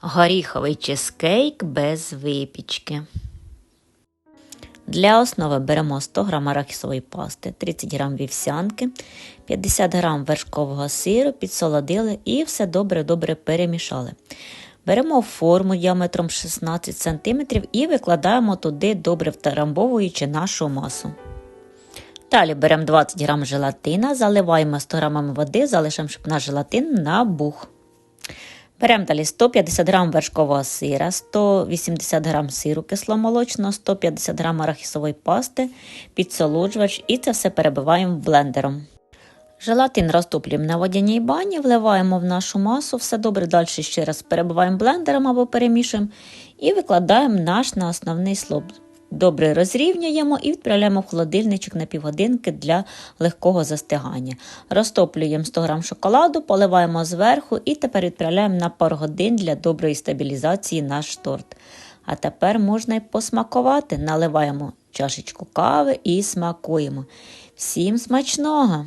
Горіховий чизкейк без випічки. Для основи беремо 100 г арахісової пасти, 30 г вівсянки, 50 г вершкового сиру, підсолодили і все добре-добре перемішали. Беремо форму діаметром 16 см і викладаємо туди, добре втарамбовуючи нашу масу. Далі беремо 20 г желатина, заливаємо 100 г води, залишаємо, щоб наш желатин набух. Беремо далі 150 г вершкового сира, 180 г сиру кисломолочного, 150 г арахісової пасти, підсолоджувач і це все перебиваємо блендером. Желатин розтоплюємо на водяній бані, вливаємо в нашу масу, все добре, далі ще раз перебиваємо блендером або перемішуємо і викладаємо наш на основний слоп. Добре розрівнюємо і відправляємо в холодильничок на півгодинки для легкого застигання. Розтоплюємо 100 г шоколаду, поливаємо зверху і тепер відправляємо на пару годин для доброї стабілізації наш торт. А тепер можна й посмакувати. Наливаємо чашечку кави і смакуємо. Всім смачного!